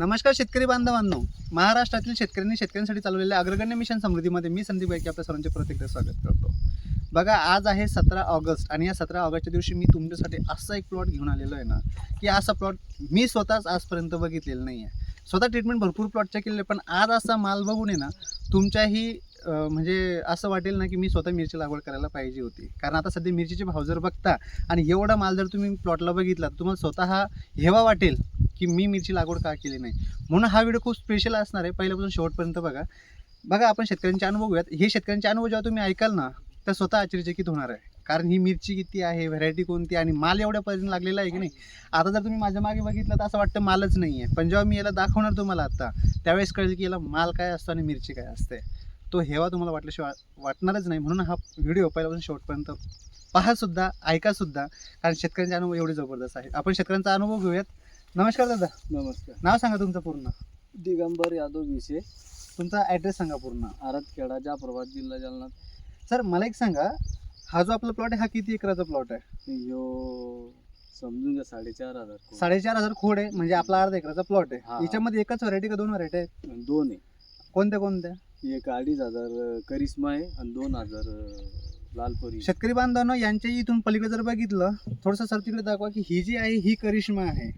नमस्कार शेतकरी बांधवांनो. महाराष्ट्रातील शेतकऱ्यांनी शेतकऱ्यांसाठी चालवलेल्या अग्रगण्य मिशन समृद्धीमध्ये मी संदीप गायके आपल्या सर्वांचे प्रत्येकदा स्वागत करतो. बघा आज आहे सतरा ऑगस्ट आणि या सतरा ऑगस्टच्या दिवशी मी तुमच्यासाठी असा एक प्लॉट घेऊन आलेलो आहे ना की असा प्लॉट मी स्वतःच आजपर्यंत बघितलेला नाही आहे स्वतः ट्रीटमेंट भरपूर प्लॉटच्या केलेले पण आज असा माल बघून आहे ना तुमच्याही म्हणजे असं वाटेल ना की मी स्वतः मिरची लागवड करायला पाहिजे होती. कारण आता सध्या मिरचीचे भाव जर बघता आणि एवढा माल जर तुम्ही प्लॉटला बघितला तुम्हाला स्वतः हेवा वाटेल. की मी मिरची लागवड का केली नाही? म्हणून हा व्हिडिओ खूप स्पेशल असणार आहे. पहिल्यापासून शेवटपर्यंत बघा. बघा आपण शेतकऱ्यांचे अनुभव घेऊयात हे शेतकऱ्यांचे अनुभव जेव्हा तुम्ही ऐकाल ना तर स्वतः आश्चर्यचकित होणार आहे. कारण ही मिरची किती आहे? व्हरायटी कोणती? आणि माल एवढ्या पर्यंत लागलेला आहे की नाही? आता जर तुम्ही माझ्या मागे बघितलं तर असं वाटतं मालच नाही आहे पण जेव्हा मी याला दाखवणार तुम्हाला आता त्यावेळेस कळेल की याला माल काय असतो आणि मिरची काय असते. तो हेवा तुम्हाला वाटल्याशिवाय वाटणारच नाही. म्हणून हा व्हिडिओ पहिल्यापासून शेवटपर्यंत पहासुद्धा ऐकासुद्धा कारण शेतकऱ्यांचे अनुभव एवढे जबरदस्त आहे आपण शेतकऱ्यांचा अनुभव घेऊयात. नमस्कार दादा. नमस्कार. नाव सांगा तुमचं पूर्ण. दिगंबर यादव विषय तुमचा ॲड्रेस सांगा पूर्ण. आरतखेडा जाफराबाद जिल्हा जालना. सर मला एक सांगा हा जो आपला प्लॉट आहे हा किती एकराचा प्लॉट आहे? यो समजून घ्या साडेचार हजार कोट. साडेचार हजार खोड आहे म्हणजे आपला अर्धा एकराचा प्लॉट आहे. याच्यामध्ये एकच व्हरायटी का दोन व्हरायटी आहेत? दोन आहे. कोणत्या कोणत्या? एक अडीच हजार अं, करिश्मा आहे आणि दोन हजार अं, लालपरी शेतकरी बांधवांनो यांच्या इथून पलीकडे जर बघितलं थोडंसं सर तिकडे दाखवा की ही जी आहे ही करिश्मा आहे.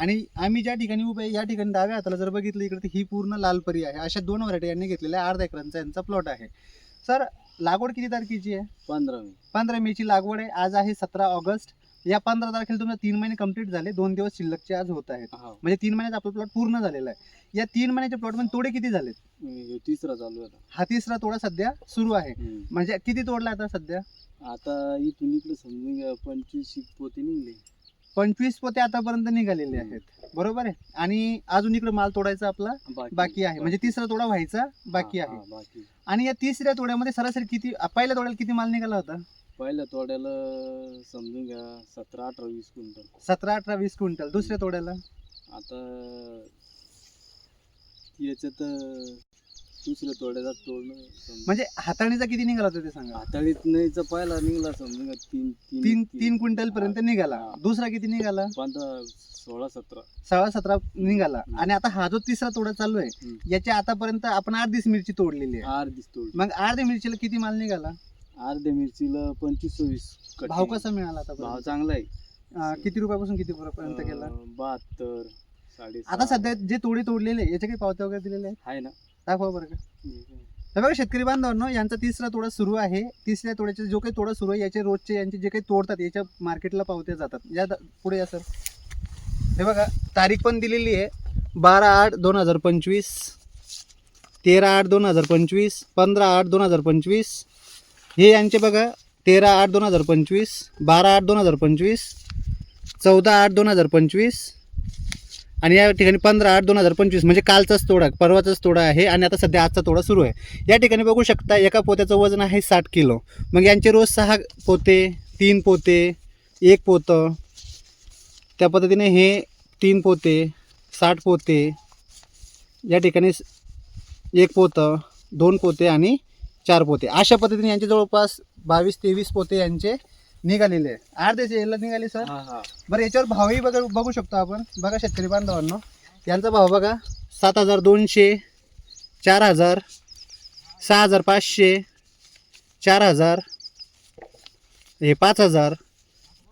आणि आम्ही ज्या ठिकाणी उभे आहे, या ठिकाणी डाव्या हाताला जर बघितलं इकडे ही पूर्ण लालपरी आहे. अशा दोन व्हरायटी यांनी घेतलेल्या अर्धा एकरांचा यांचा प्लॉट आहे. सर लागवड किती तारखेची आहे? पंधरा मे पंधरा मेची लागवड आहे. आज आहे सतरा ऑगस्ट. या पंधरा तारखेला तुमचे तीन महिने कंप्लीट झाले. दोन दिवस शिल्लकचे आज होत आहेत. हा. म्हणजे तीन महिन्यात आपला प्लॉट पूर्ण झालेला आहे. या तीन महिन्याच्या प्लॉटमध्ये तोडे किती झालेत? तिसरा चालू आहे. हा तिसरा तोडा सध्या सुरू आहे. म्हणजे किती तोडला आता सध्या? आता इथून इकडे समजून घ्या पंचवीस पोते निघले. पंचवीस पोते आतापर्यंत निघालेले आहेत. बरोबर आहे? आणि अजून इकडे माल तोडायचा आपला बाकी. आहे. म्हणजे तिसरा तोडा व्हायचा बाकी आहे. आणि या तिसऱ्या तोड्यामध्ये सरासरी किती पहिल्या तोड्याला किती माल निघाला होता? पहिल्या तोड्याला समजून घ्या सतरा अठरा वीस क्विंटल. सतरा अठरा वीस क्विंटल. दुसऱ्या तोड्याला? आता याच्यात दुसऱ्या तोड्याचा तोडणं म्हणजे हाताळणीचा किती निघाला होता ते सांगा? हाताळीत नाहीचा पहिला निघाला समजून घ्या तीन तीन तीन. क्विंटल पर्यंत निघाला. दुसरा किती निघाला? पंधरा सोळा सतरा. सोळा सतरा निघाला. आणि आता हा जो तिसरा तोडा चालू आहे हम्म. याच्या आतापर्यंत आपण अर्धीच मिरची तोडलेली आहे. अर्धीच तोड मग अर्ध्या मिरचीला किती माल निघाला? अर्ध्या मिरचीला पंचवीस सव्वीस कट्टी. भाव कसा मिळाला भाव आता चांगला आहे. किती रुपयापासून किती पर्यंत केला अं, बहात्तर साडे आता सध्या जे तोडे तोडलेले याचे काही पावत्या वगैरे दिलेले आहेत? आहे ना. दाखवा बरं का. बघा शेतकरी बांधवांनो यांचा तिसरा तोडा सुरू आहे. तिसऱ्या तोड्याचे जो काही तोडा सुरू आहे याचे रोजचे यांचे जे काही तोडतात याच्या मार्केटला पावत्या जातात. या पुढे या सर. हे बघा तारीख पण दिलेली आहे. बारा आठ दोन हजार पंचवीस तेरा आठ दोन हजार पंचवीस पंधरा आठ दोन हजार पंचवीस. हे यांचे बघा तेरा आठ दोन हजार पंचवीस बारा आठ दोन हजार पंचवीस चौदा आठ दोन हजार पंचवीस आणि या ठिकाणी पंधरा आठ दोन हजार पंचवीस म्हणजे कालचाच तोडा परवाचाच तोडा आहे आणि आता सध्या आजचा तोडा सुरू आहे. या ठिकाणी बघू शकता एका पोत्याचं वजन आहे साठ किलो. मग यांचे रोज सहा पोते तीन पोते एक पोतं. त्या पद्धतीने हे तीन पोते साठ पोते या ठिकाणी एक पोतं दोन पोते आणि चार पोते. अशा पद्धतीने यांचे जवळपास बावीस तेवीस पोते यांचे निघालेले आहे अर्ध्याचे याला निघाले सर बरं याच्यावर भावही बघा बघू शकतो आपण. बघा शेतकरी बांधवांनो. यांचा भाव बघा. सात हजार दोनशे चार हजार सहा हजार पाचशे चार हजार हे पाच हजार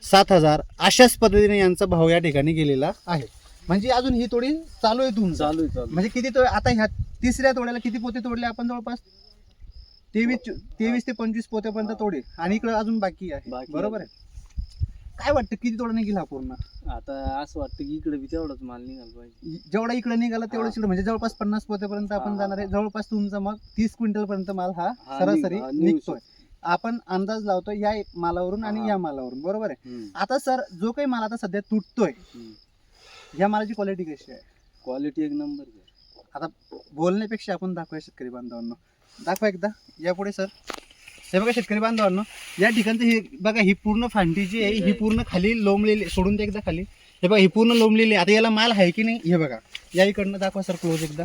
सात हजार अशाच पद्धतीने यांचा भाव या ठिकाणी गेलेला आहे. म्हणजे अजून ही तोडी चालू आहे तुमचं. चालू आहे म्हणजे किती तो आता ह्या तिसऱ्या तोड्याला किती पोते तोडले आपण जवळपास? तेवीस तेवीस ते पंचवीस पोत्यापर्यंत तोडे. आणि इकडे अजून बाकी आहे. बाकी बरोबर आहे? काय वाटतं किती तोडा निघेल हा पूर्ण? आता असं वाटतं की इकडे बी तेवढाच माल निघाला पाहिजे. जेवढा इकडे निघाला तेवढं. शिल्लक म्हणजे जवळपास पन्नास पोत्यापर्यंत आपण हा. जाणार आहे. जवळपास तुमचा मग तीस क्विंटल पर्यंत माल हा हा, सरासरी निघ- हा, निघू निघतोय. आपण अंदाज लावतो या मालावरून आणि. या मालावरून. बरोबर आहे? आता सर जो काही माल आता सध्या तुटतोय. या मालाची क्वालिटी कशी आहे? क्वालिटी एक नंबर आहे. आता बोलण्यापेक्षा आपण दाखवूया शेतकरी बांधवांना. दाखवा एकदा. या पुढे सर हे बघा शेतकरी बांधवांनो या ठिकाणचं हे बघा ही पूर्ण फांटी जी आहे ही पूर्ण खाली लोंबलेली सोडून दे एकदा खाली. हे बघा ही पूर्ण लोंबलेली आहे. आता याला माल आहे की नाही हे बघा. या इकडनं दाखवा सर क्लोज एकदा.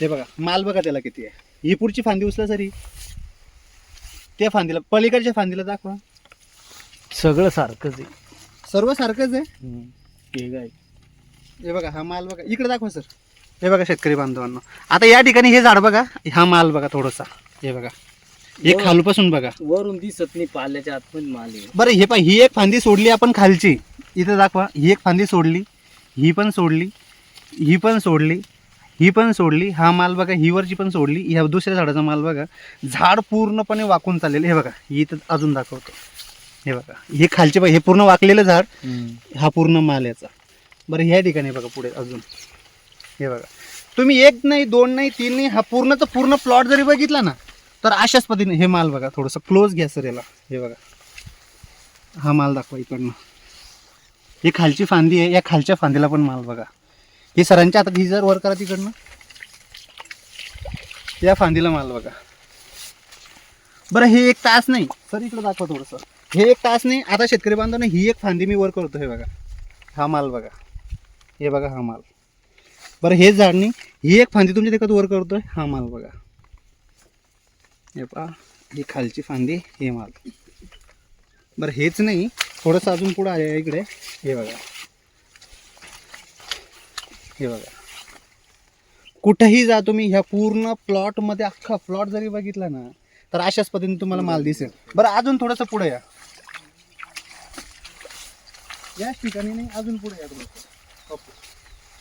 हे बघा माल बघा त्याला किती आहे. ही पुढची फांदी उचला सर ही. त्या फांदीला पलीकडच्या फांदीला दाखवा. सगळं सारखंच आहे. सर्व सारखंच आहे? हे बघा हा माल बघा. इकडे दाखवा सर हे बघा शेतकरी बांधवांनो. आता या ठिकाणी हे झाड बघा हा माल बघा थोडासा. हे बघा. हे खालपासून बघा. वरून दिसत नाही पाल्याच्या आतमध्ये माल आहे. बरं हे पा ही एक फांदी सोडली आपण खालची. इथं दाखवा ही एक फांदी सोडली ही पण सोडली ही पण सोडली ही पण सोडली हा माल बघा ही वरची पण सोडली ह्या दुसऱ्या झाडाचा माल बघा. झाड पूर्णपणे वाकून चाललेलं हे बघा ही इथं अजून दाखवतो. हे बघा हे खालचे बघा हे पूर्ण वाकलेलं झाड हा पूर्ण माल याचा. बरं ह्या ठिकाणी बघा पुढे अजून. हे बघा. तुम्ही एक नाही दोन नाही तीन नाही हा पूर्णचा पूर्ण प्लॉट जरी बघितला ना तर अशाच पद्धतीने हे माल बघा थोडंसं क्लोज घ्या सर याला. हे बघा. हा माल दाखवा इकडनं. ही खालची फांदी आहे या खालच्या फांदीला पण माल बघा. हे सरांच्या हातात ही जर वर करा तिकडनं. या फांदीला माल बघा. बरं हे एक तास नाही. सर इकडं दाखवा थोडंसं. हे एक तास नाही. आता शेतकरी बांधवांना ही एक फांदी मी वर करतो हे बघा. हा माल बघा. हे बघा हा माल. बरं हेच झाड नाही. ही एक फांदी तुमच्या देखत वर करतोय. हा माल बघा. हे पहा ही खालची फांदी हे माल. बरं हेच नाही. थोडंसं अजून पुढं आहे इकडे. हे बघा. हे बघा. कुठंही जा तुम्ही ह्या पूर्ण प्लॉटमध्ये अख्खा प्लॉट जरी बघितला ना तर अशाच पद्धतीने तुम्हाला माल दिसेल. बरं अजून थोडंसं पुढे या. याच ठिकाणी नाही अजून पुढे या थोडंसं.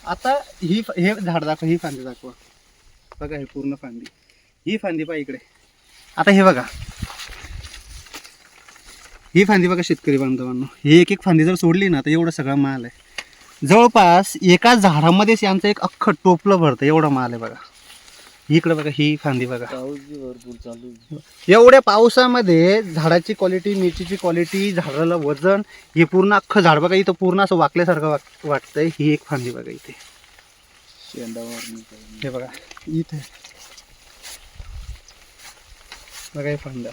आता ही फ- हे झाड दाखवा ही फांदी दाखवा. बघा हे पूर्ण फांदी. ही फांदी पहा इकडे. आता हे बघा. ही फांदी बघा शेतकरी बांधवांनो. ही एक एक फांदी जर सोडली ना तर एवढं सगळा माल आहे. जवळपास एका झाडामध्येच यांचं एक अख्खं टोपलं भरतं एवढा माल आहे बघा. इकडे बघा ही फांदी बघा. पाऊस बी भरपूर चालू आहे. एवढ्या पावसामध्ये झाडाची क्वालिटी मिरचीची क्वालिटी झाडाला वजन हे पूर्ण अख्खं झाड बघा इथं पूर्ण असं वाकल्यासारखं वाट वाटतंय. ही एक फांदी बघा इथे. शेंडावर नाही काही. हे बघा इथे. बघा हे फांद्या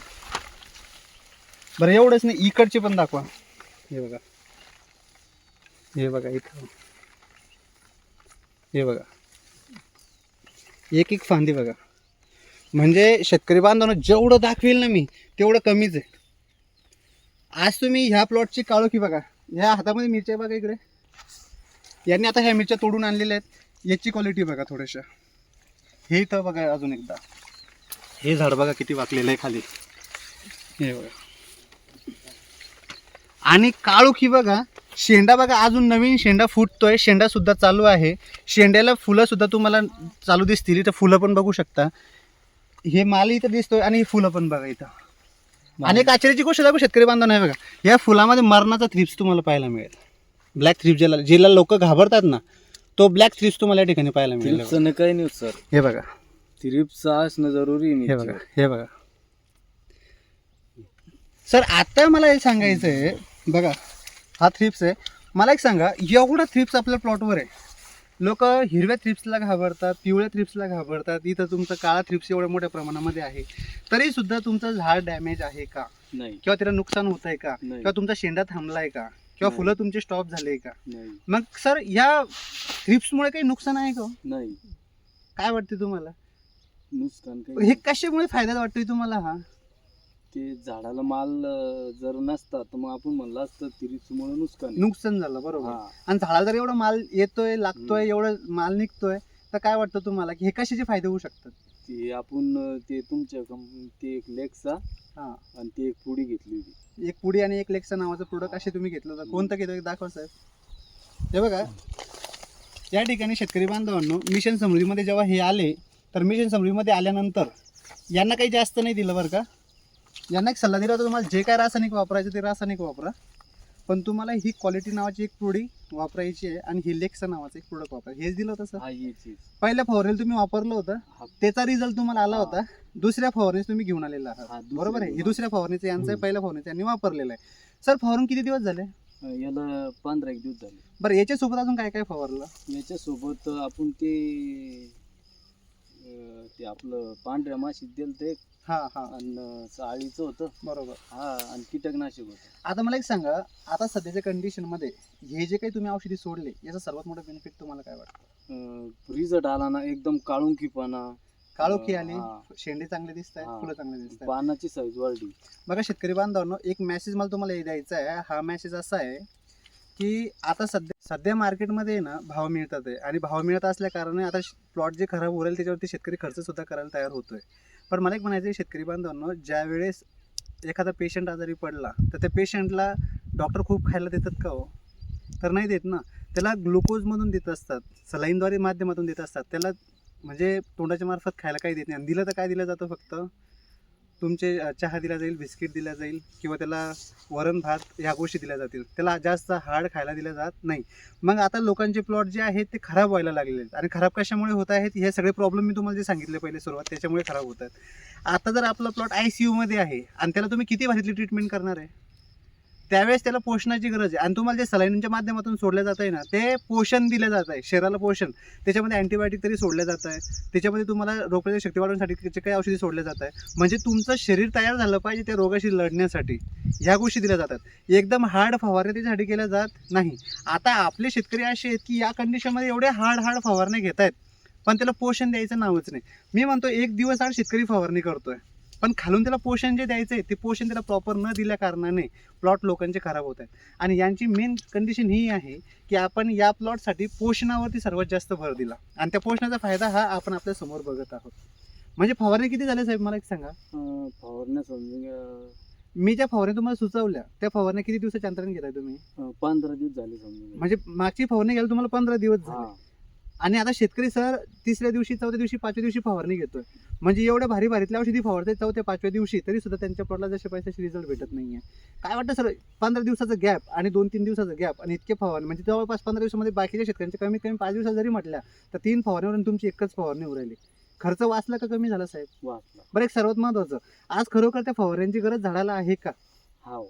बरं एवढंच नाही इकडची पण दाखवा. हे बघा. हे बघा इथं. हे बघा. एक एक फांदी बघा. म्हणजे शेतकरी बांधवांना जेवढं दाखवेल ना मी तेवढं कमीच आहे. आज तुम्ही ह्या प्लॉटची काळोखी बघा. ह्या हातामध्ये मिरच्या बघा इकडे. यांनी आता ह्या मिरच्या तोडून आणलेल्या आहेत. याची क्वालिटी बघा थोड्याशा. हे इथं बघा अजून एकदा. हे झाड बघा किती वाकलेलं आहे खाली. हे बघा. आणि काळोखी बघा शेंडा बघा अजून नवीन शेंडा फुटतोय. शेंडा सुद्धा चालू आहे. शेंड्याला फुलं सुद्धा तुम्हाला चालू दिसतील. इथं फुलं पण बघू शकता. हे माल इथं दिसतोय आणि ही फुलं पण बघा इथं. आणि एक आश्चर्याची गोष्ट दाखवू शेतकरी बांधव आहे बघा. या फुलामध्ये मरणाचा थ्रिप्स तुम्हाला पाहायला मिळेल. ब्लॅक थ्रिप्स ज्याला ज्याला लोक घाबरतात ना तो ब्लॅक थ्रिप्स तुम्हाला या ठिकाणी पाहायला मिळेल. काही नाही सर. हे बघा. थ्रिप्स असणं जरुरी हे बघा. हे बघा. सर आता मला हे सांगायचं आहे बघा. हा थ्रिप्स आहे. मला एक सांगा एवढा थ्रिप्स आपल्या प्लॉटवर आहे. लोक हिरव्या थ्रिप्सला घाबरतात पिवळ्या थ्रिप्सला घाबरतात. इथं तुमचं काळा थ्रिप्स एवढ्या मोठ्या प्रमाणामध्ये आहे. तरी सुद्धा तुमचं झाड डॅमेज आहे का? नाही. किंवा त्याला नुकसान होत आहे का? नाही. किंवा तुमचा शेंडा थांबलाय का? किंवा नाही. फुलं तुमचे स्टॉप झाले का? नाही. मग सर या थ्रिप्समुळे काही नुकसान आहे का हो? नाही. काय वाटते तुम्हाला? नुकसान हे काही कशामुळे फायदा वाटतोय तुम्हाला हा? ते झाडाला माल अं, जर नसता तर मग आपण म्हणलं असतं थ्रिप्समुळे नुकसान. आहे. नुकसान झालं बरोबर. हा. आणि झाडाला जर एवढा माल येतोय लागतोय. एवढं माल निघतोय तर काय वाटतं तुम्हाला? की हे कशाचे फायदे होऊ शकतात? ते आपण अं, ते तुमच्या कंपनी ते एक लेक्सा हा. आणि ते एक पुडी घेतली होती. एक पुडी आणि एक लेक्सा नावाचं प्रोडक्ट असे तुम्ही घेतलं होतं. कोणतं घेतलं दाखवा साहेब. हे बघा. या ठिकाणी शेतकरी बांधवांनो मिशन समृद्धीमध्ये जेव्हा हे आले तर मिशन समृद्धीमध्ये आल्यानंतर यांना काही जास्त नाही दिलं बरं का? यांना एक सल्ला दिला होता तुम्हाला जे काय रासायनिक वापरायचं ते रासायनिक वापरा. पण तुम्हाला ही क्वालिटी नावाची एक पुडी वापरायची आहे आणि ही लेक्सा नावाचं एक प्रोडक्ट वापरायचं हेच दिलं होतं सर पहिल्या फवारणीला तुम्ही वापरलं होतं त्याचा रिझल्ट तुम्हाला आला. होता. दुसऱ्या फवारणीच तुम्ही घेऊन आलेला आहात. बरोबर आहे? ही दुसऱ्या फवारणीचं यांचं. पहिल्या फवारणीचं यांनी वापरलेलं आहे. सर फवारून किती दिवस झाले? याला पंधरा एक दिवस झाले. बरं याच्यासोबत अजून काय काय फवारलं? याच्यासोबत आपण ते अं, ते आपलं पांढऱ्या माशीत दिलं ते हा हा. आणि चाळीचं होतं. बरोबर. हा आणि कीटकनाशक होतं. आता मला एक सांगा आता सध्याच्या कंडिशनमध्ये हे जे काही तुम्ही औषधी सोडले याचा सर्वात मोठा बेनिफिट तुम्हाला काय वाटतं? रिझल्ट आला ना एकदम काळुंकीपणा. काळोखी आली हा. शेंडे चांगले दिसत आहेत हा. फुलं चांगले दिसत आहेत पानाची साईज वाढली. बघा शेतकरी बांधवांनो एक मेसेज मला तुम्हाला हे द्यायचा आहे. हा मेसेज असा आहे की आता सध्या सध्या मार्केटमध्ये आहे ना भाव मिळतात आहे. आणि भाव मिळत असल्या कारणाने आता प्लॉट जे खराब होईल त्याच्यावरती शेतकरी खर्च सुद्धा करायला तयार होतोय. पण मला एक म्हणायचं आहे शेतकरी बांधवांनो ज्या वेळेस एखादा पेशंट आजारी पडला तर त्या पेशंटला डॉक्टर खूप खायला देतात का हो? तर नाही देत ना. त्याला ग्लुकोजमधून देत असतात सलाईनद्वारे माध्यमातून देत असतात. त्याला म्हणजे तोंडाच्या मार्फत खायला काही देत नाही. आणि दिलं तर काय दिलं जातं फक्त? तुमचे चहा दिला जाईल बिस्किट दिला जाईल किंवा त्याला वरण भात ह्या गोष्टी दिल्या जातील. त्याला जास्त हार्ड खायला दिलं जात नाही. मग आता लोकांचे प्लॉट जे आहेत ते खराब व्हायला लागलेले आहेत. आणि खराब कशामुळे होत आहेत? हे सगळे प्रॉब्लेम मी तुम्हाला जे सांगितले पहिले सुरुवात त्याच्यामुळे खराब होत आहेत आता जर आपला प्लॉट आय सी यूमध्ये आहे आणि त्याला तुम्ही किती भाजीतली ट्रीटमेंट करणार आहे? त्यावेळेस त्याला पोषणाची गरज आहे. आणि तुम्हाला जे सलाईनच्या माध्यमातून सोडलं जात आहे ना ते पोषण दिलं जात आहे शरीराला पोषण. त्याच्यामध्ये अँटीबायोटिक तरी सोडलं जात आहे त्याच्यामध्ये तुम्हाला रोगप्रतिकारक शक्ती वाढवण्यासाठी जे काही औषधी सोडले जात आहे म्हणजे तुमचं शरीर तयार झालं पाहिजे त्या रोगाशी लढण्यासाठी. ह्या गोष्टी दिल्या जातात. एकदम हार्ड फवारण्या त्याच्यासाठी केल्या जात नाही. आता आपले शेतकरी असे आहेत की या कंडिशनमध्ये एवढे हार्ड हार्ड फवारण्या घेत आहेत पण त्याला पोषण द्यायचं नावच नाही. मी म्हणतो एक दिवस आड शेतकरी फवारणी करतोय. पण खालून त्याला पोषण जे द्यायचं आहे ते पोषण त्याला प्रॉपर न दिल्या कारणाने प्लॉट लोकांचे खराब होत आहेत. आणि यांची मेन कंडिशन ही आहे की आपण या प्लॉटसाठी पोषणावरती सर्वात जास्त भर दिला. आणि त्या पोषणाचा फायदा हा आपण आपल्यासमोर बघत आहोत. म्हणजे फवारणी किती झाले साहेब? मला एक सांगा. फवारण्या समजून मी ज्या फवारणी तुम्हाला सुचवल्या त्या फवारण्या किती दिवसाच्या अंतराने घेताय तुम्ही? पंधरा दिवस झाले समजून. म्हणजे मागची फवारणी घ्यायला तुम्हाला पंधरा दिवस झाले. आणि आता शेतकरी सर तिसऱ्या दिवशी चौथ्या दिवशी पाचव्या दिवशी फवारणी घेतोय. म्हणजे एवढ्या भारी भारीतल्या औषधी फवारते चौथ्या पाचव्या दिवशी तरी सुद्धा त्यांच्या प्लॉटला जसे पैशाचे रिझल्ट भेटत नाहीये. काय वाटतं सर पंधरा दिवसाचा गॅप आणि दोन तीन दिवसाचा गॅप आणि इतके फवारणी म्हणजे जवळपास पंधरा दिवसामध्ये बाकीच्या शेतकऱ्यांच्या कमीत कमी पाच दिवसात जरी म्हटल्या तर तीन फवारणीवरून तुमची एकच फवारणी उरायली खर्च वाचला का कमी झाला साहेब? वाचला. बरं एक सर्वात महत्वाचं. आज खरोखर त्या फवारण्यांची गरज झाडाला आहे का? हाव.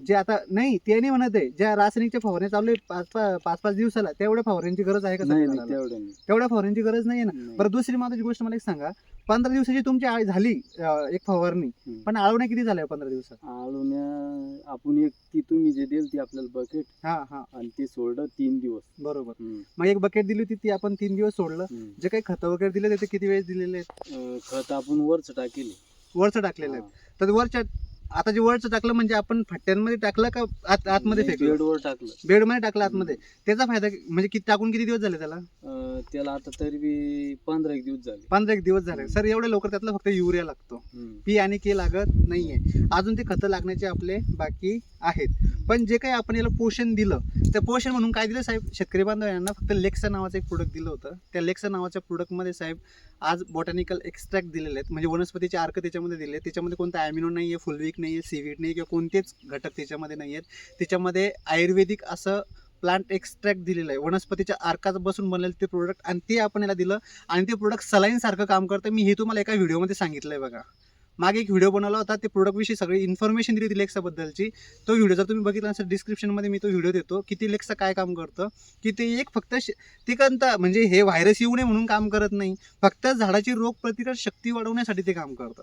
जे आता नाही ते नाही म्हणत आहे. ज्या रासायनिकच्या फवारण्या चालू आहे पाच पाच पाच पाच दिवसाला तेवढ्या फवारण्यांची गरज आहे का नाही सगळ्या नाही झाडाला? तेवढं नाही. तेवढ्या फवारण्यांची गरज नाही ना. नाही. बरं दुसरी महत्वाची गोष्ट मला एक सांगा. पंधरा दिवसाची तुमची आळी झाली अं, एक फवारणी. हम्म. पण आळवण्या किती झाल्या पंधरा दिवसात? आळवण्या आपण एक ती तुम्ही जे देल ती आपल्याला बकेट हा हा. आणि ते सोडलं तीन दिवस. बरोबर. हम्म, मग एक बकेट दिली होती ती आपण तीन दिवस सोडलं. हम्म. जे काही खतं वगैरे दिले ते किती वेळेस दिलेले आहेत? अं, खत आपण वरच टाकेल. वरचं टाकलेलं आहे तर वरच्या आता जे वरचं टाकलं म्हणजे आपण फट्ट्यांमध्ये टाकलं का आत आतमध्ये फेकलं? बेडवर टाकलं. बेडमध्ये टाकलं आतमध्ये. त्याचा फायदा कि- म्हणजे किती टाकून किती दिवस झाले त्याला? अं, त्याला आता तरी बी पंधरा एक दिवस झाले. पंधरा एक दिवस झाले. सर एवढे लवकर त्यातला फक्त युरिया लागतो. हम्म. पी आणि के लागत नाहीये. अजून ते खतं लागण्याचे आपले बाकी आहेत. पण जे काही आपण याला पोषण दिलं त्या पोषण म्हणून काय दिलं साहेब? शेतकरी बांधव यांना फक्त लेक्सा नावाचं एक प्रोडक्ट दिलं होतं. त्या लेक्सा नावाच्या प्रोडक्टमध्ये साहेब आज बॉटॅनिकल एक्स्ट्रॅक्ट दिलेले आहेत. म्हणजे वनस्पतीचे अर्क त्याच्यामध्ये दिले आहेत. त्याच्यामध्ये कोणता ॲमिनो नाही आहे फुलवीक नाही आहे सीविट नाही किंवा कोणतेच घटक त्याच्यामध्ये नाही आहेत. त्याच्यामध्ये आयुर्वेदिक असं प्लांट एक्स्ट्रॅक्ट दिलेलं आहे. वनस्पतीच्या आर्कात बसून बनलेलं ते प्रोडक्ट आणि ते आपण याला दिलं आणि ते प्रोडक्ट सलाईन सारखं काम करतं. मी हे तुम्हाला एका व्हिडिओमध्ये सांगितलं आहे बघा. मागे एक व्हिडिओ बनवला होता ते प्रोडक्टविषयी सगळी इन्फॉर्मेशन दिली होती लेक्साबद्दलची तो व्हिडिओ जर तुम्ही बघितला असेल डिस्क्रिप्शनमध्ये मी तो व्हिडिओ देतो. की ती लेक्सा काय काम करतं की ते एक फक्त ते कोणता म्हणजे हे व्हायरस येऊ नये म्हणून काम करत नाही. फक्त झाडाची रोग प्रतिकार शक्ती वाढवण्यासाठी ते काम करतं.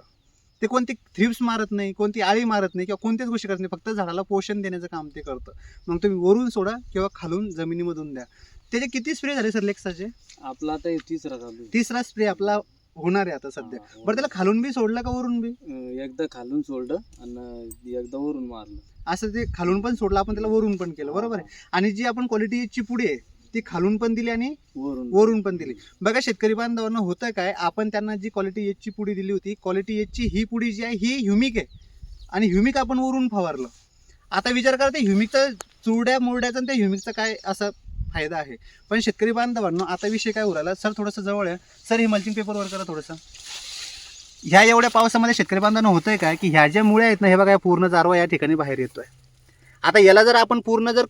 ते कोणती थ्रिप्स मारत नाही कोणती आळी मारत नाही किंवा कोणत्याच गोष्टी करत नाही. फक्त झाडाला पोषण देण्याचं काम ते करतं. मग तुम्ही वरून सोडा किंवा खालून जमिनीमधून द्या. त्याचे किती स्प्रे झाले सर लेक्साचे आपला आता तिसरा चालू आहे. तिसरा स्प्रे आपला होणार आहे आता सध्या. हा, बरं त्याला खालून बी सोडला का वरून बी? अं, एकदा खालून सोडलं आणि एकदा वरून मारलं. असं ते खालून पण सोडलं आपण त्याला वरून पण केलं. बरोबर आहे. आणि जी आपण क्वालिटी पुडी आहे ती खालून पण दिली आणि वरून. वरून पण दिली. बघा शेतकरी बांधवांना होतं काय आपण त्यांना जी क्वालिटी एचची पुडी दिली होती क्वालिटी एचची ही पुडी जी आहे ही ह्युमिक आहे. आणि ह्युमिक आपण वरून फवारलं. आता विचार करा ते ह्युमिकचा चुरड्या मुरड्याचा आणि त्या ह्युमिकचा काय असा फायदा आहे. पण शेतकरी बांधवांनो आता विषय काय उराला सर थोडंसं जवळ आहे सर हे मल्चिंग पेपरवर करा थोडंसं. ह्या एवढ्या पावसामध्ये शेतकरी बांधवांना होतंय काय? की ह्या ज्या मुळ्या आहेत ना हे बघा पूर्ण जारवा या ठिकाणी बाहेर येतोय. आता याला जर आपण पूर्ण जर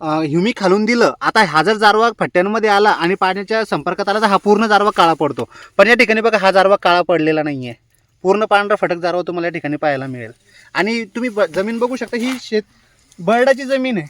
ह्युमिक खालून दिलं आता हा जर जारवा फट्ट्यांमध्ये आला आणि पाण्याच्या संपर्कात आला तर हा पूर्ण जारवा काळा पडतो. पण या ठिकाणी बघा हा जारवा काळा पडलेला नाही आहे पूर्ण पांढरा फटक जारवा तुम्हाला या ठिकाणी पाहायला मिळेल. आणि तुम्ही ब- जमीन बघू शकता ही शेत बर्डाची जमीन आहे.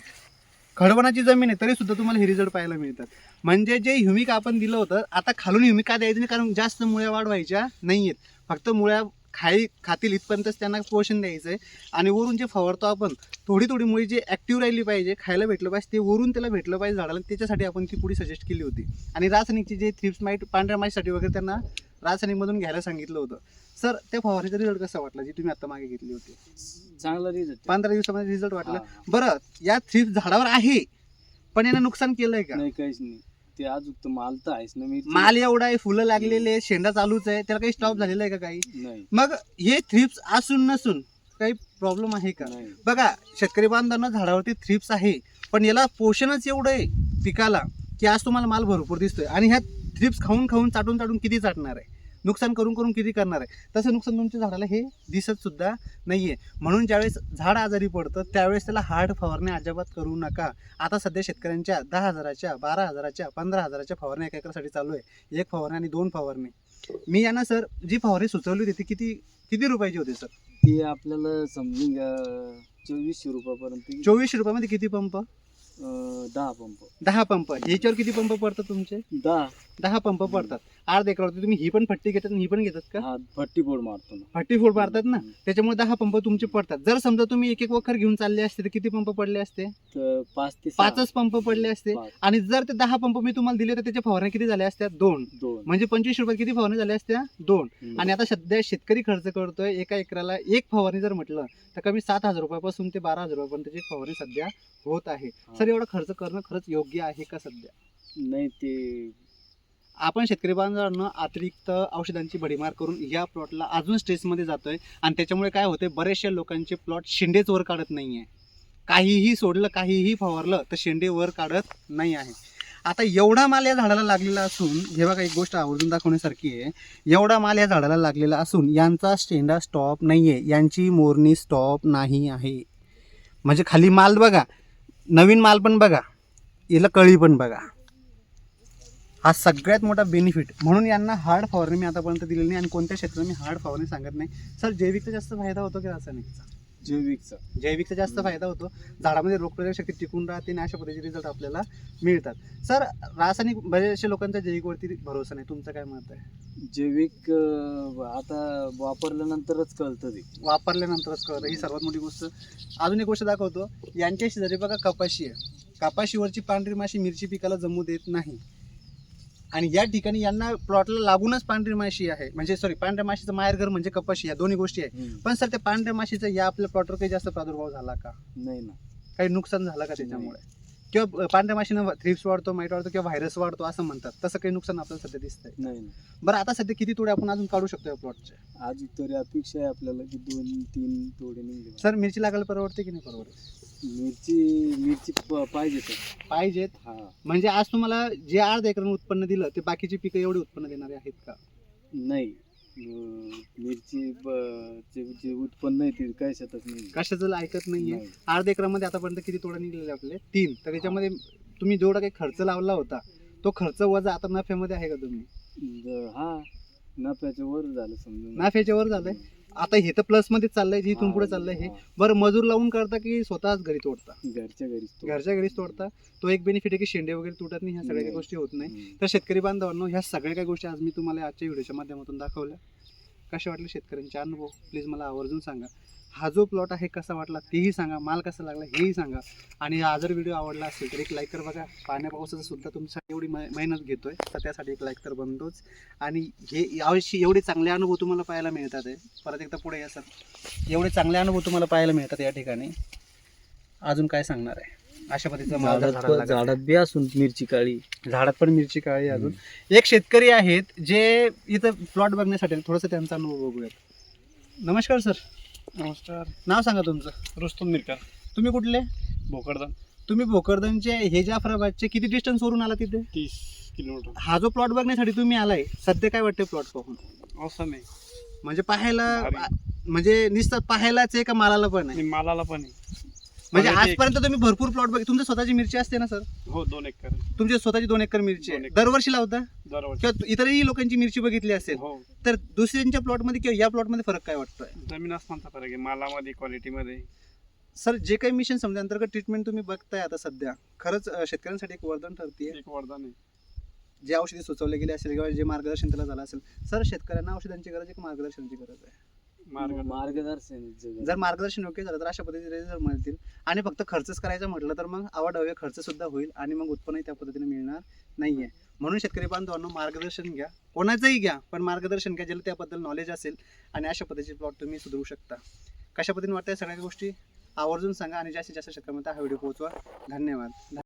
खडबणाची जमीन आहे तरी सुद्धा तुम्हाला हे रिझल्ट पाहायला मिळतात. म्हणजे जे ह्युमिक आपण दिलं होतं आता खालून ह्युमिक का द्यायचं नाही? कारण जास्त मुळ्या वाढवायच्या नाही आहेत फक्त मुळ्या खाई खातील इथपर्यंतच त्यांना पोषण द्यायचं आहे आणि वरून जे फवारतो आपण थोडी थोडी मुळी जे ॲक्टिव्ह राहिली पाहिजे खायला भेटलं पाहिजे ते वरून त्याला भेटलं पाहिजे झाडाला त्याच्यासाठी आपण ती पुढे सजेस्ट केली होती. आणि रासायनिकची जे थ्रिप्स माईट पांढऱ्या माईटसाठी वगैरे त्यांना रासायनिकमधून घ्यायला सांगितलं होतं. सर त्या फवारणीचा रिझल्ट कसा वाटला जी तुम्ही आता मागे घेतली होती? चांगला रिझल्ट पंधरा दिवसामध्ये रिझल्ट वाटला. बरं या थ्रिप्स झाडावर आहे पण यानं नुकसान केलंय का? नाही काहीच नाही. ते अजून तर माल तर आहेच ना मी माल एवढा आहे फुलं लागलेले शेंडा चालूच आहे त्याला काही स्टॉप झालेला आहे का काही? नाही. मग हे थ्रिप्स असून नसून काही प्रॉब्लेम आहे का? नाही. बघा शेतकरी बांधवांना झाडावरती थ्रिप्स आहे पण याला पोषणच एवढं आहे पिकाला की आज तुम्हाला माल भरपूर दिसतोय आणि ह्या थ्रिप्स खाऊन खाऊन चाटून चाटून किती चाटणार आहे? नुकसान करून करून किती करणार आहे? तसं नुकसान तुमच्या झाडाला हे दिसत सुद्धा नाहीये. म्हणून ज्यावेळेस झाड आजारी पडतं त्यावेळेस त्याला हार्ड फवारणी अजिबात करू नका. आता सध्या शेतकऱ्यांच्या दहा हजाराच्या बारा हजाराच्या पंधरा हजाराच्या फवारण्या एका एकरासाठी चालू आहे. एक फवारणी आणि दोन फवारणी. मी यांना सर जी फवारणी सुचवली होती ती किती किती रुपयाची होती सर? ते आपल्याला समजून घ्या चोवीसशे रुपयापर्यंत चोवीसशे रुपयामध्ये किती पंप? दहा पंप. दहा पंप. याच्यावर किती पंप पडतात तुमचे? दहा. दहा पंप पडतात. अर्ध एकरावरती तुम्ही ही पण फट्टी घेतात आणि ही पण घेतात का? हा भट्टी बोर्ड मारतो ना. फट्टी फोड मारतात ना. त्याच्यामुळे दहा पंप तुमचे पडतात. जर समजा तुम्ही एक एक वखर घेऊन चालले असते तर किती पंप पडले असते? तर पाच ते सहा. पाचच पंप पडले असते. पाच. आणि जर ते दहा पंप मी तुम्हाला दिले तर त्याच्या फवारण्या किती झाल्या असत्या? दोन. दोन. म्हणजे पंचवीस रुपयात किती फवारणी झाल्या असत्या? दोन. हम्म. आणि आता सध्या शेतकरी खर्च करतोय एका एकराला एक फवारणी जर म्हटलं तर कमी सात हजार रुपयापासून ते बारा हजार रुपयापर्यंतची फवारणी सध्या होत आहे. हा. सर एवढा खर्च करणं खरंच योग्य आहे का सध्या? नाही ते आपण शेतकरी बांधवांना अतिरिक्त औषधांची भडीमार करून या प्लॉटला अजून स्ट्रेसमध्ये जातोय. आणि त्याच्यामुळे काय होते बरेचशा लोकांचे प्लॉट शेंडेच वर काढत नाही आहे काहीही सोडलं काहीही फवारलं तर शेंडे वर काढत नाही आहे. आता एवढा माल या झाडाला लागलेला असून हे बघा एक गोष्ट आवर्जून दाखवण्यासारखी आहे. एवढा माल या झाडाला लागलेला असून यांचा शेंडा स्टॉप नाही आहे यांची मोरणी स्टॉप नाही आहे. म्हणजे खाली माल बघा. नवीन माल पण बघा. याला कळी पण बघा. हा सगळ्यात मोठा बेनिफिट म्हणून यांना हार्ड फवारणी मी आतापर्यंत दिलेली नाही आणि कोणत्या क्षेत्रात मी हार्ड फवारणी सांगत नाही. सर जैविकचा जास्त फायदा होतो की रासायनिकचा? जैविकचा. जैविकचा जास्त फायदा होतो. झाडामध्ये रोगप्रतिकारक शक्ती टिकून राहते आणि अशा पद्धतीचे रिझल्ट आपल्याला मिळतात. सर रासायनिक बऱ्याचशा लोकांचा जैविकवरती भरोसा नाही. तुमचं काय मत आहे? जैविक आता वापरल्यानंतरच कळतं ते. वापरल्यानंतरच कळतं. ही सर्वात मोठी गोष्ट. अजून एक गोष्ट दाखवतो. यांच्या शेजारी बघा कपाशी आहे. कपाशीवरची पांढरी माशी मिरची पिकाला जमू देत नाही. आणि या ठिकाणी यांना प्लॉटला लागूनच पांढरी माशी आहे. म्हणजे सॉरी पांढऱ्या माशीचं माहेरघर म्हणजे कपाशी या दोन्ही गोष्टी आहे. पण सर त्या पांढऱ्या माशीचा या आपल्या प्लॉटवर काही जास्त प्रादुर्भाव झाला का? नाही ना. काही नुकसान झालं का त्याच्यामुळे? किंवा पांढऱ्या माशीनं थ्रिप्स वाढतो माईट वाढतो किंवा व्हायरस वाढतो असं म्हणतात. तसं काही नुकसान आपल्याला सध्या दिसतंय. नाही बरं आता सध्या किती तोडे आपण अजून काढू शकतो या प्लॉटचे आज तरी अपेक्षा आहे आपल्याला की दोन तीन तोडे निघले. सर मिरची लागायला परवडते की नाही परवडते? मिरची मिरची प- पाहिजे पाहिजेत? हा. म्हणजे आज तुम्हाला जे अर्ध एकर उत्पन्न दिलं ते बाकीची पिकं एवढे उत्पन्न देणारे आहेत का? नाही. अं, मिरची ब- जे जे उत्पन्न आहे ते काय शेतात नाही. कशाचं ऐकत नाहीये. नाही. अर्ध एकरामध्ये आतापर्यंत किती तोडा निघलेले आपले? तीन. तर त्याच्यामध्ये तुम्ही जेवढा काही खर्च लावला होता तो खर्च वजा आता नफ्यामध्ये आहे का तुम्ही? ज- हा. नफ्याच्या वर झालं समजून. नफ्याच्या वर झालंय? आता हे तर प्लसमध्ये चाललंय जे इथून पुढे चाललंय हे. हा, बरं मजूर लावून करता की स्वतःच घरी तोडता? घरच्या घरीच तो. घरच्या घरीच तोडता. तो एक बेनिफिट आहे की शेंडे वगैरे तुटत नाही ह्या सगळ्या काही. गोष्टी होत नाही. तर शेतकरी बांधवांनो ह्या सगळ्या काही गोष्टी आज मी तुम्हाला आजच्या व्हिडिओच्या माध्यमातून दाखवल्या. कसे वाटले शेतकऱ्यांचे अनुभव? प्लीज मला आवर्जून सांगा. हा जो प्लॉट आहे कसा वाटला तेही सांगा. माल कसा लागला हेही सांगा. आणि हा जर व्हिडिओ आवडला असेल तर एक लाईक कर बघा. पाण्या पावसाचं सुद्धा तुमच्यासाठी एवढी मेहनत घेतोय. तर त्यासाठी एक लाईक तर बनतोच. आणि हे यावर्षी एवढे चांगले अनुभव तुम्हाला पाहायला मिळतात आहे परत एकदा पुढे या सर एवढे चांगले अनुभव तुम्हाला पाहायला मिळतात या ठिकाणी. अजून काय सांगणार आहे? अशा पद्धतीचा झाडात बी असून मिरची काळी. झाडात पण मिरची काळी अजून. एक शेतकरी आहेत जे इथं प्लॉट बघण्यासाठी. थोडंसं त्यांचा अनुभव बघूयात. नमस्कार सर नमस्कार. नाव सांगा तुमचं. रुस्तम मिरकर. तुम्ही कुठले? भोकरदन. तुम्ही भोकरदनचे हे जाफराबादचे किती डिस्टन्स वरून आला तिथे? तीस किलोमीटर. हा जो प्लॉट बघण्यासाठी तुम्ही आलाय सध्या काय वाटतं प्लॉट पाहून? असं नाही म्हणजे पाहायला. म्हणजे नुसतं पाहायलाच आहे का मालाला पण आहे? मालाला पण आहे. म्हणजे आजपर्यंत तुम्ही भरपूर प्लॉट बघ तुमची स्वतःची मिरची असते ना सर? हो दोन एकर. तुमची स्वतःची दोन एकर मिरची दोन आहे एकर. दरवर्षी लावता दरवर्षी. किंवा इतरही लोकांची मिरची बघितली असेल हो. तर दुसऱ्यांच्या प्लॉटमध्ये किंवा या प्लॉटमध्ये फरक काय वाटतोय? जमीन आसमानचा फरक आहे. मालामध्ये क्वालिटीमध्ये सर जे काही मिशन समजा अंतर्गत ट्रीटमेंट तुम्ही बघताय आता सध्या खरंच अं, शेतकऱ्यांसाठी एक वरदान ठरते एक वरदान आहे. जे औषधी सुचवले गेले असेल किंवा जे मार्गदर्शन त्याला झालं असेल सर शेतकऱ्यांना औषधांची गरज आहे की मार्गदर्शनाची गरज आहे? मार्गदर्शन. जर मार्गदर्शन योग्य झालं तर अशा पद्धतीने रिझल्ट मिळतील आणि फक्त खर्चच करायचं म्हटलं तर मग आवडवे खर्च सुद्धा होईल आणि मग उत्पन्नही त्या पद्धतीने मिळणार नाहीये. म्हणून शेतकरी बांधवांनो मार्गदर्शन घ्या. कोणाचंही घ्या पण मार्गदर्शन घ्या ज्याला त्याबद्दल नॉलेज असेल आणि अशा पद्धतीचे प्लॉट तुम्ही सुधारू शकता. कशा पद्धतीने वाटतं या सगळ्या गोष्टी? आवर्जून सांगा आणि जास्तीत जास्त शेतकऱ्यांमध्ये हा व्हिडिओ पोहोचवा. धन्यवाद.